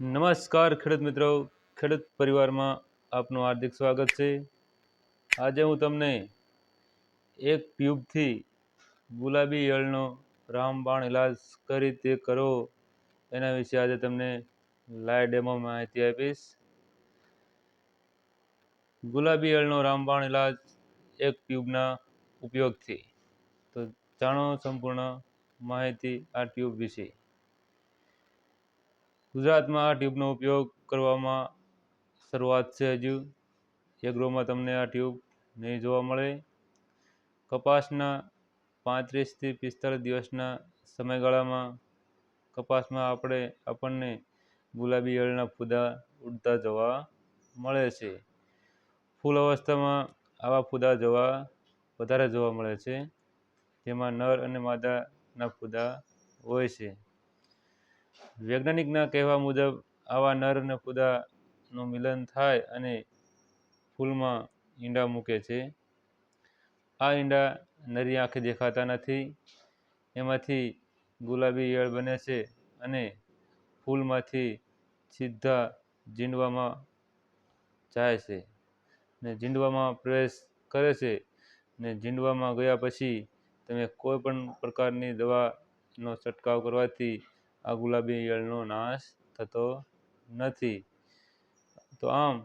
નમસ્કાર ખેડૂત મિત્રો. ખેડૂત પરિવારમાં આપનું હાર્દિક સ્વાગત છે. આજે હું તમને એક ટ્યુબથી ગુલાબી ઈયળનો રામબાણ ઇલાજ કઈ રીતે કરો એના વિશે આજે તમને લાઈવ ડેમો માહિતી આપીશ. ગુલાબી ઈયળનો રામબાણ ઇલાજ એક ટ્યુબના ઉપયોગથી. તો જાણો સંપૂર્ણ માહિતી આ ટ્યુબ વિશે. ગુજરાતમાં આ ટ્યુબનો ઉપયોગ કરવામાં શરૂઆત છે હજુ. એગ્રોમાં તમને આ ટ્યુબ નહીં જોવા મળે. કપાસના પાંત્રીસથી પિસ્તાળીસ દિવસના સમયગાળામાં કપાસમાં આપણે આપણને ગુલાબી ઈયળના ફૂદા ઉડતા જોવા મળે છે. ફૂલ અવસ્થામાં આવા ફૂદા જોવા વધારે જોવા મળે છે. જેમાં નર અને માદાના ફૂદા હોય છે. વૈજ્ઞાનિકના કહેવા મુજબ, આવા નર અને ફૂદાનું મિલન થાય અને ફૂલમાં ઈંડા મૂકે છે. આ ઈંડા નરી આંખે દેખાતા નથી. એમાંથી ગુલાબી ઈયળ બને છે અને ફૂલમાંથી સીધા જીંડવામાં જાય છે ને જીંડવામાં પ્રવેશ કરે છે ને જીંડવામાં ગયા પછી તમે કોઈ પણ પ્રકારની દવાનો છંટકાવ કરવાથી આ ગુલાબી ઈયળનો નાશ થતો નથી. તો આમ,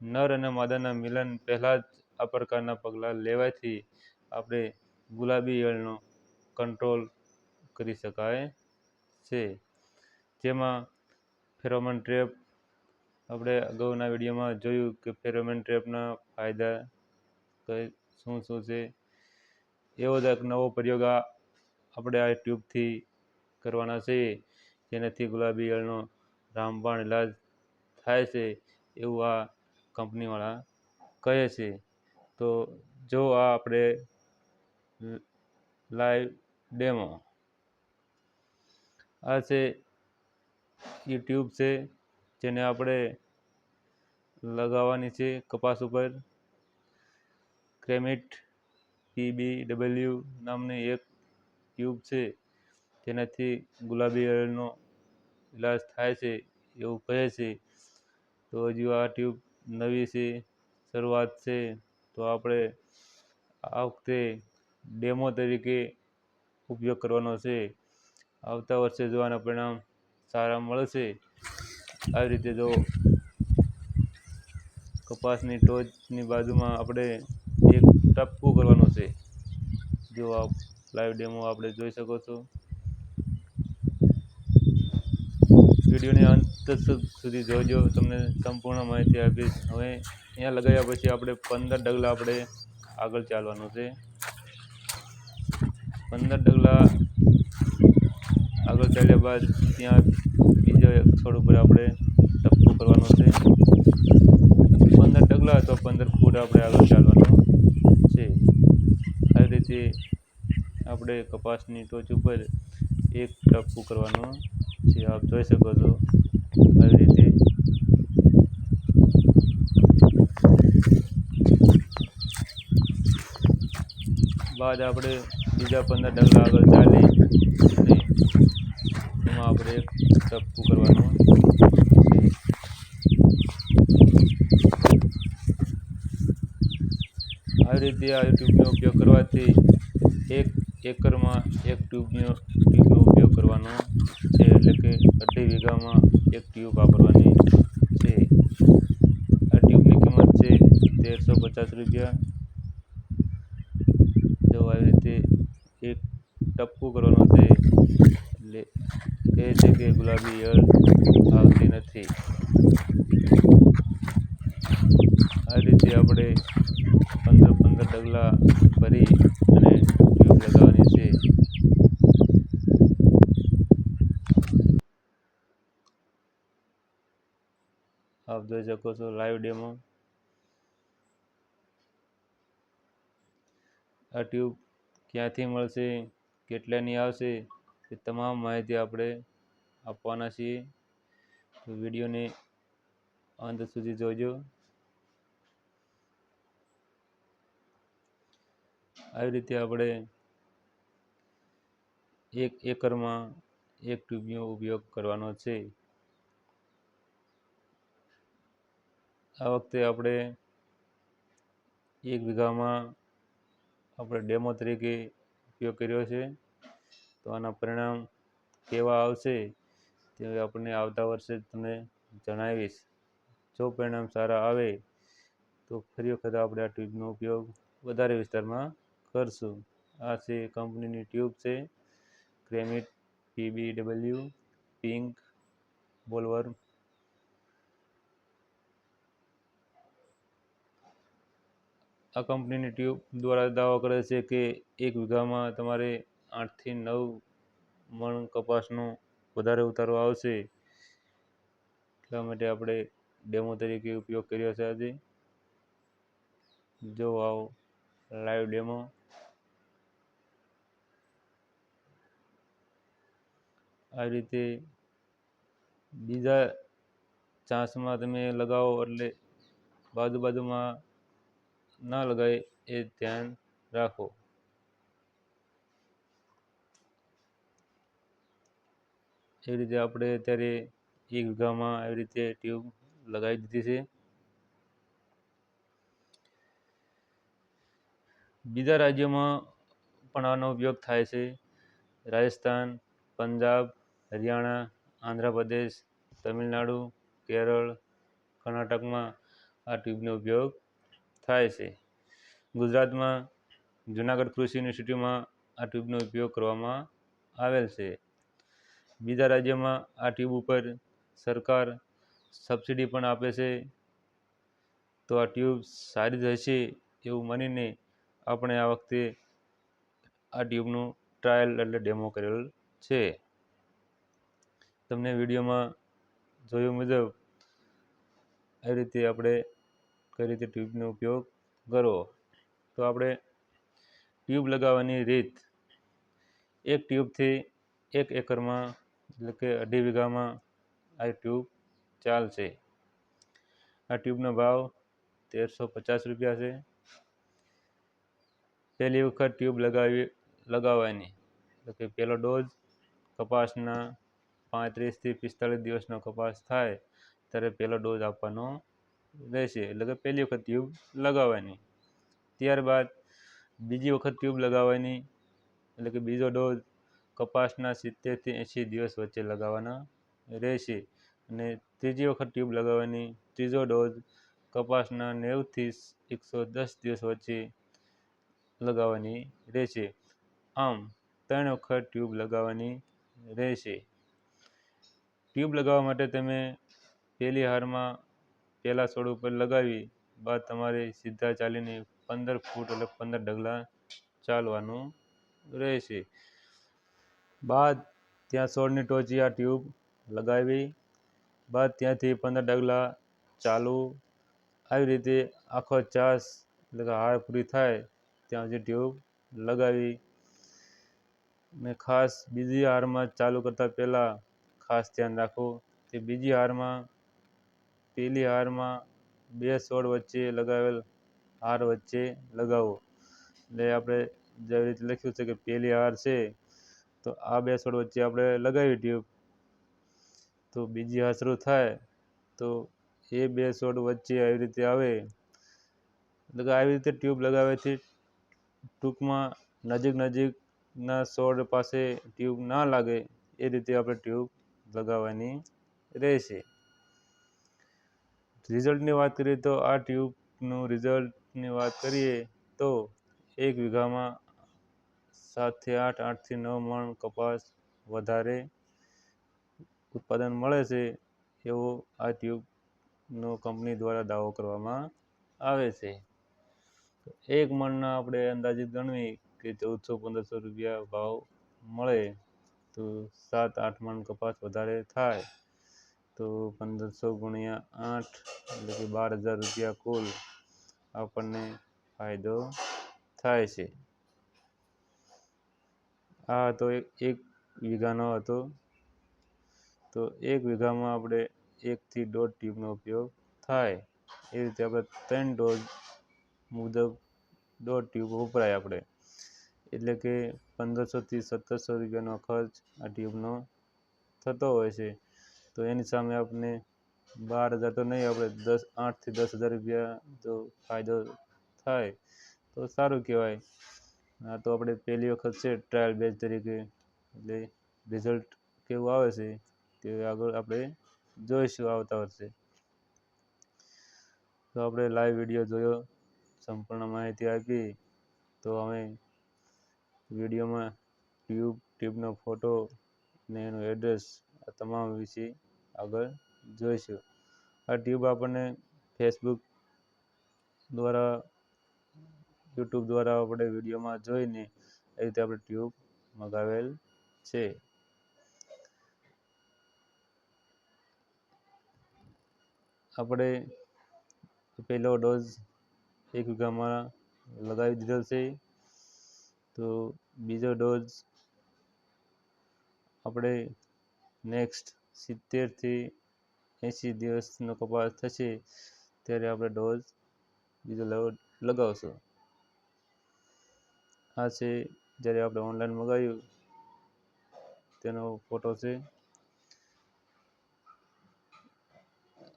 નર અને માદાના મિલન પહેલાં જ આ પ્રકારના પગલાં લેવાથી આપણે ગુલાબી ઈયળનો કંટ્રોલ કરી શકાય છે. જેમાં ફેરોમન ટ્રેપ, આપણે અગાઉના વિડીયોમાં જોયું કે ફેરોમન ટ્રેપના ફાયદા કઈ શું શું છે. એવો જ એક નવો પ્રયોગ આ આપણે આ ટ્યુબથી કરવાના છે જેનાથી ગુલાબી ઈયળનો રામબાણ ઇલાજ થાય છે એવું આ કંપનીવાળા કહે છે. તો જો આ આપણે લાઈવ ડેમો આ છે એ ટ્યુબ છે જેને આપણે લગાવવાની છે કપાસ ઉપર. ક્રેમિટ પીબી ડબલ્યુ નામની એક ટ્યુબ છે તેનાથી ગુલાબી ઈયળનો ઇલાજ થાય છે એવું કહે છે. તો હજુ આ ટ્યુબ નવી છે, શરૂઆત છે. તો આપણે આ વખતે ડેમો તરીકે ઉપયોગ કરવાનો છે. આવતા વર્ષે જો આના પરિણામ સારા મળશે. આવી રીતે જો કપાસની ટોચની બાજુમાં આપણે એક ટપકું કરવાનું છે. જો આ લાઈવ ડેમો આપણે જોઈ શકો છો. વિડીયોને અંત સુધી જોજો. તમને સંપૂર્ણ માહિતી આપીશ. હવે અહીંયા લગાવ્યા પછી આપણે પંદર ડગલા આપણે આગળ ચાલવાનું છે. પંદર ડગલા આગળ ચાલ્યા બાદ ત્યાં બીજા એક છોડ ઉપર આપણે ટપકું કરવાનું છે. પંદર ડગલા તો પંદર ફૂટ આપણે આગળ ચાલવાનું છે. આવી રીતે આપણે કપાસની ટોચ ઉપર એક ટપકું કરવાનું. છે આપ જોઈ શકો છો, આવી રીતે. બાદ આપણે બીજા પંદર ડગલા આગળ ચાલી અને એમાં આપણે એક ટપકું કરવાનું. આવી રીતે આ ટ્યુબનો ઉપયોગ કરવાથી એક એકરમાં એક ટ્યુબનો ટ્યુબનો ઉપયોગ કરવાનો. એટલે કે અઢી વીઘામાં એક ટ્યુબ વાપરવાની છે. આ ટ્યુબની કિંમત છે તેરસો પચાસ રૂપિયા. જો આવી રીતે એક ટપકું કરવાનું છે, એટલે કહે છે કે ગુલાબી ઈયળ આવતી નથી. આ રીતે આપણે પંદર પંદર ડગલા ભરી અને ટ્યુબ લગાવવાની છે આપ જોઈ શકો છો લાઈવ ડેમો આ ટ્યુબ ક્યાંથી મળશે, કેટલાની આવશે, એ તમામ માહિતી આપણે આપવાના છીએ. તો વિડીયોને અંત સુધી જોજો. આવી રીતે આપણે એક એકરમાં એક ટ્યુબનો ઉપયોગ કરવાનો છે. આ વખતે આપણે એક વીઘામાં આપણે ડેમો તરીકે ઉપયોગ કર્યો છે. તો આના પરિણામ કેવા આવશે તે આપણને આવતા વર્ષે તમને જણાવીશ. જો પરિણામ સારા આવે તો ફરી વખત આપણે આ ટ્યુબનો ઉપયોગ વધારે વિસ્તારમાં કરશું. આ છે કંપનીની ટ્યુબ છે. ક્રેમિટ P B W pink, bollworm. આ કંપનીની ટ્યુબ દ્વારા દાવો કરે છે કે એક વીઘામાં તમારે આઠથી નવ મણ કપાસનો વધારે ઉતારો આવશે. એટલા માટે આપણે ડેમો તરીકે ઉપયોગ કર્યો છે આજે. જો આવો લાઈવ ડેમો આવી રીતે બીજા ચાંસમાં તમે લગાવો એટલે બાજુ બાજુમાં ના લગાય એ ધ્યાન રાખો. એ રીતે આપણે અત્યારે એક વીઘામાં આવી રીતે ટ્યુબ લગાવી દીધી છે. બીજા રાજ્યોમાં પણ આનો ઉપયોગ થાય છે. રાજસ્થાન, પંજાબ, હરિયાણા, આંધ્રપ્રદેશ, તમિલનાડુ, કેરળ, કર્ણાટકમાં આ ટ્યુબનો ઉપયોગ થાય છે. ગુજરાતમાં જુનાગઢ કૃષિ યુનિવર્સિટીમાં આ ટ્યુબનો ઉપયોગ કરવામાં આવેલ છે. બીજા રાજ્યમાં આ ટ્યુબ ઉપર સરકાર સબસિડી પણ આપે છે. તો આ ટ્યુબ સારી રહેશે એવું માનીને આપણે આ વખતે આ ટ્યુબનું ટ્રાયલ એટલે ડેમો કરેલ છે. તમને વિડીયોમાં જોયું મુજબ એ રીતે આપણે કઈ રીતે ટ્યુબનો ઉપયોગ કરવો? તો આપણે ટ્યુબ લગાવવાની રીત. એક ટ્યુબથી એક એકરમાં, એટલે કે અઢી વીઘામાં આ ટ્યુબ ચાલશે. આ ટ્યુબનો ભાવ તેરસો પચાસ રૂપિયા છે. પહેલી વખત ટ્યુબ લગાવી, લગાવવાની. એટલે કે પહેલો ડોઝ કપાસના પાંત્રીસથી પિસ્તાળીસ દિવસનો કપાસ થાય, ત્યારે પહેલો ડોઝ આપવાનો રહેશે. એટલે કે પહેલી વખત ટ્યુબ લગાવવાની. ત્યારબાદ બીજી વખત ટ્યુબ લગાવવાની. એટલે કે બીજો ડોઝ કપાસના સિત્તેરથી એંશી દિવસ વચ્ચે લગાવવાના રહેશે. અને ત્રીજી વખત ટ્યુબ લગાવવાની. ત્રીજો ડોઝ કપાસના નેવુંથી એકસો દસ દિવસ વચ્ચે લગાવવાની રહેશે. આમ, ત્રણ વખત ટ્યુબ લગાવવાની રહેશે. ટ્યુબ લગાવવા માટે તમે પહેલી હારમાં પહેલાં છોડ ઉપર લગાવી, બાદ તમારે સીધા ચાલીને પંદર ફૂટ એટલે પંદર ડગલા ચાલવાનું રહેશે. બાદ ત્યાં છોડની ટોચી આ ટ્યુબ લગાવી, બાદ ત્યાંથી પંદર ડગલા ચાલુ. આવી રીતે આખો ચાસ એટલે કે હાર પૂરી થાય ત્યાં સુધી ટ્યુબ લગાવી. ને ખાસ બીજી હારમાં ચાલુ કરતાં પહેલાં ખાસ ધ્યાન રાખવું કે બીજી હારમાં પહેલી હારમાં બે છોડ વચ્ચે લગાવેલ હાર વચ્ચે લગાવો. એટલે આપણે જેવી રીતે લખ્યું છે કે પેલી હાર છે, તો આ બે છોડ વચ્ચે આપણે લગાવી ટ્યુબ તો બીજી હાર થાય, તો એ બે છોડ વચ્ચે આવી રીતે આવે. એટલે આવી રીતે ટ્યુબ લગાવવાથી ટૂંકમાં નજીક નજીકના છોડ પાસે ટ્યુબ ના લાગે, એ રીતે આપણે ટ્યુબ લગાવવાની રહેશે. રિઝલ્ટની વાત કરીએ તો આ ટ્યુબનું રિઝલ્ટની વાત કરીએ તો એક વીઘામાં સાતથી આઠ, આઠથી નવ મણ કપાસ વધારે ઉત્પાદન મળે છે એવો આ ટ્યુબનો કંપની દ્વારા દાવો કરવામાં આવે છે. એક મણના આપણે અંદાજિત ગણવી કે ચૌદસો, પંદરસો રૂપિયા ભાવ મળે તો સાત, આઠ મણ કપાસ વધારે થાય. તો પંદરસો ગુણ્યા આઠ એટલે કે બાર હજાર રૂપિયા કુલ આપણને ફાયદો થાય છે. આ હતો એક વીઘાનો હતો. તો એક વીઘામાં આપણે એકથી દોઢ ટ્યુબનો ઉપયોગ થાય. એ રીતે આપણે ત્રણ ડોઝ મુજબ દોઢ ટ્યુબ વપરાય આપણે. એટલે કે પંદરસોથી સત્તરસો રૂપિયાનો ખર્ચ આ ટ્યુબનો થતો હોય છે. તો એની સામે આપણે બાર હજાર તો નહીં, આપણે દસ, આઠથી દસ હજાર રૂપિયા જો ફાયદો થાય. તો સારું કહેવાય. આ તો આપણે પહેલી વખત છે ટ્રાયલ બેચ તરીકે. એટલે રિઝલ્ટ કેવું આવે છે તે આગળ આપણે જોઈશું આવતા વર્ષે. તો આપણે લાઈવ વીડિયો જોયો, સંપૂર્ણ માહિતી આપી. તો અમે વિડીયોમાં ટ્યુબ ટ્યુબનો ફોટો ને એનું એડ્રેસ આ તમામ વિશે આગળ જોઈશું. આ ટ્યુબ આપણને ફેસબુક દ્વારા યુટ્યુબ દ્વારા આપણે વિડીયોમાં જોઈને એ રીતે આપણે ટ્યુબ મગાવેલ છે. આપણે પહેલો ડોઝ એક વીઘામાં લગાવી દીધો છે. તો બીજો ડોઝ આપણે નેક્સ્ટ સિત્તેરથી એંસી દિવસનો કપાસ થશે, ત્યારે આપણે ડોઝ બીજો લગાવશું. આ છે, જ્યારે આપણે ઓનલાઈન મંગાવ્યું, તેનો ફોટો છે.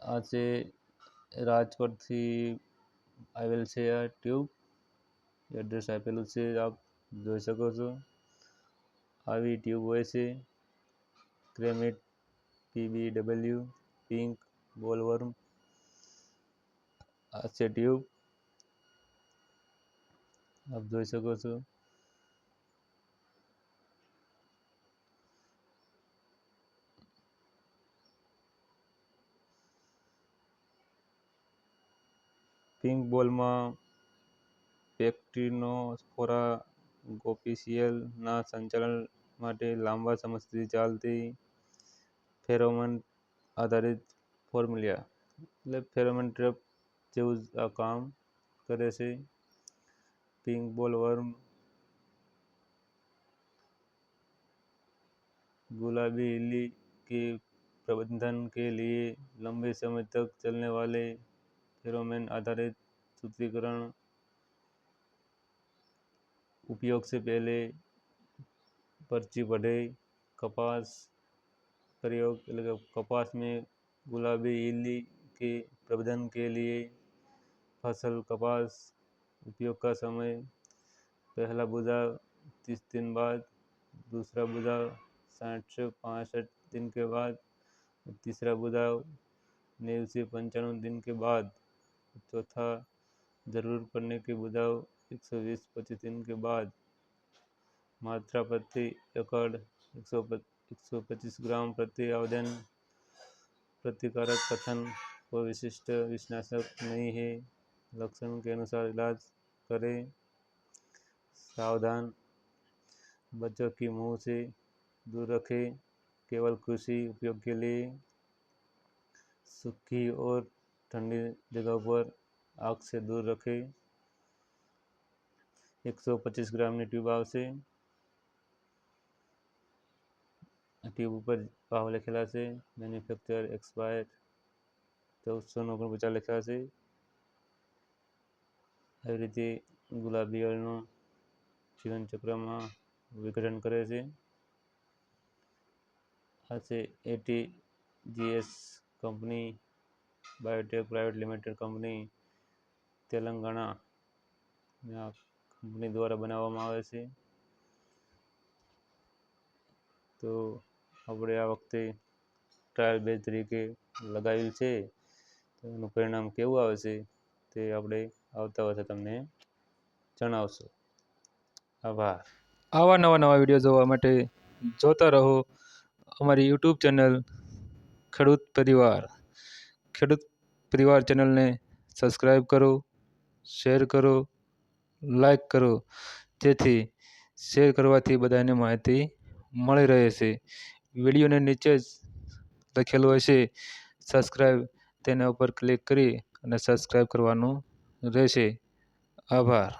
આ છે, રાજકોટથી આવેલ છે આ ટ્યુબ એડ્રેસ આપેલું છે, આપ જોઈ શકો છો. આવી ટ્યુબ હોય છે. ક્રેમિટ પીબીડબલ્યુ પિંક, બોલવર્મ છે ટ્યુબ આપ જોઈ શકો છો. પિંક બોલમાં પેક્ટિનોસ્ફોરા ગોપીસિયલના સંચાલન માટે લાંબા સમય સુધી ચાલતી ફેરોમોન આધારિત ફોર્મ્યુલા એટલે ફેરોમોન ટ્રેપ જેવું જ આ કામ કરે છે पिंक बॉल वर्म गुलाबी इल्ली के प्रबंधन के लिए लंबे समय तक चलने वाले फेरोमेन आधारित सूत्रीकरण उपयोग से पहले पर्ची पढ़े कपास प्रयोग कपास में गुलाबी इल्ली के प्रबंधन के लिए फ़सल कपास उपयोग का समय, पहला बुझाव तीस दिन बाद, दूसरा बुझाव साठ से पाँसठ दिन के बाद, तीसरा बुझाव नेव से पंचानवे दिन के बाद, चौथा ज़रूर पड़ने के बुझाव एक सौ बीस, पच्चीस दिन के बाद। मात्रा प्रति एकड़ एक सौ एक सौ पच्चीस ग्राम प्रति आवेदन प्रतिकारक कथन को विशिष्ट विश्लेषक नहीं है। लक्षण के अनुसार इलाज करें। सावधान बच्चों की मुँह से दूर रखें। केवल कृषि उपयोग के लिए सूखी और ठंडी जगह पर आग से दूर रखें। 125 ग्राम न्यूट्रीबाव से ટ્યુબ ઉપર ભાવ લખેલા છે. મેન્યુફેક્ચર એક્સપાયર ચૌદસો ઓગણપચાસ લખ્યા છે. આવી રીતે ગુલાબી ઈયળનું જીવનચક્રમાં વિઘટન કરે છે. આ છે A T G S company, biotech private limited company, Telangana આ કંપની દ્વારા બનાવવામાં આવે છે. તો આપણે આ વખતે ટ્રાયલ બેચ તરીકે લગાવેલ છે. એનું પરિણામ કેવું આવે છે તે આપણે આવતા વર્ષે તમને જણાવશું. આભાર. આવા નવા નવા વીડિયો જોવા માટે જોતા રહો અમારી યુટ્યુબ ચેનલ ખેડૂત પરિવાર. ખેડૂત પરિવાર ચેનલને સબસ્ક્રાઈબ કરો શેર કરો લાઈક કરો. જેથી શેર કરવાથી બધાને માહિતી મળી રહે છે. વિડીયોને નીચે જ લખેલું હશે. સબસ્ક્રાઈબ તેના ઉપર ક્લિક કરી અને સબસ્ક્રાઈબ કરવાનું રહેશે. આભાર.